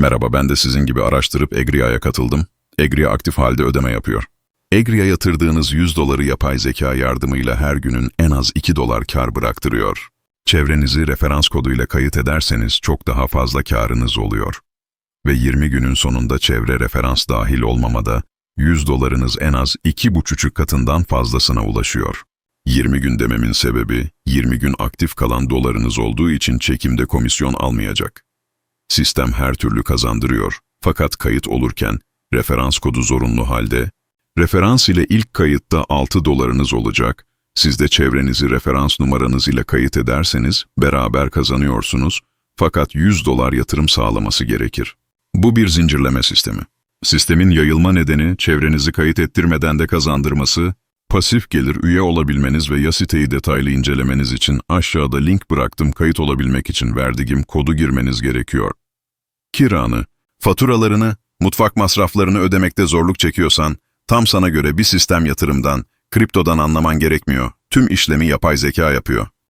Merhaba ben de sizin gibi araştırıp Egria'ya katıldım. Egria aktif halde ödeme yapıyor. Egria'ya yatırdığınız 100 doları yapay zeka yardımıyla her günün en az 2 dolar kar bıraktırıyor. Çevrenizi referans koduyla kayıt ederseniz çok daha fazla karınız oluyor. Ve 20 günün sonunda çevre referans dahil olmamada 100 dolarınız en az 2,5 katından fazlasına ulaşıyor. 20 gün dememin sebebi 20 gün aktif kalan dolarınız olduğu için çekimde komisyon almayacak. Sistem her türlü kazandırıyor fakat kayıt olurken referans kodu zorunlu halde, referans ile ilk kayıtta 6 dolarınız olacak, siz de çevrenizi referans numaranız ile kayıt ederseniz beraber kazanıyorsunuz fakat 100 dolar yatırım sağlaması gerekir. Bu bir zincirleme sistemi. Sistemin yayılma nedeni çevrenizi kayıt ettirmeden de kazandırması, pasif gelir üye olabilmeniz ve ya siteyi detaylı incelemeniz için aşağıda link bıraktım kayıt olabilmek için verdiğim kodu girmeniz gerekiyor. Kiranı, faturalarını, mutfak masraflarını ödemekte zorluk çekiyorsan, tam sana göre bir sistem yatırımdan, kriptodan anlaman gerekmiyor. Tüm işlemi yapay zeka yapıyor.